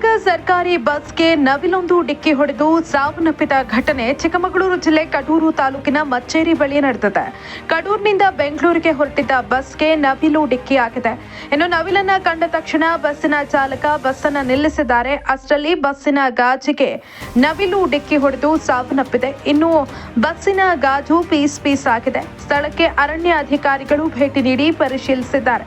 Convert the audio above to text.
ಸರ್ಕಾರಿ ಬಸ್ಗೆ ನವಿಲೊಂದು ಡಿಕ್ಕಿ ಹೊಡೆದು ಸಾವನ್ನಪ್ಪಿದ ಘಟನೆ ಚಿಕ್ಕಮಗಳೂರು ಜಿಲ್ಲೆ ಕಡೂರು ತಾಲೂಕಿನ ಮಚ್ಚೇರಿ ಬಳಿ ನಡೆದಿದೆ. ಕಡೂರಿನಿಂದ ಬೆಂಗಳೂರಿಗೆ ಹೊರಟಿದ್ದ ಬಸ್ಗೆ ನವಿಲು ಡಿಕ್ಕಿ ಆಗಿದೆ ಇನ್ನು ನವಿಲನ್ನ ಕಂಡ ತಕ್ಷಣ ಬಸ್ಸಿನ ಚಾಲಕ ಬಸ್ಸನ್ನ ನಿಲ್ಲಿಸಿದ್ದಾರೆ. ಅಷ್ಟರಲ್ಲಿ ಬಸ್ಸಿನ ಗಾಜಿಗೆ ನವಿಲು ಡಿಕ್ಕಿ ಹೊಡೆದು ಸಾವನ್ನಪ್ಪಿದೆ. ಇನ್ನು ಬಸ್ಸಿನ ಗಾಜು ಪೀಸ್ ಪೀಸ್ ಆಗಿದೆ. ಸ್ಥಳಕ್ಕೆ ಅರಣ್ಯ ಅಧಿಕಾರಿಗಳು ಭೇಟಿ ನೀಡಿ ಪರಿಶೀಲಿಸಿದ್ದಾರೆ.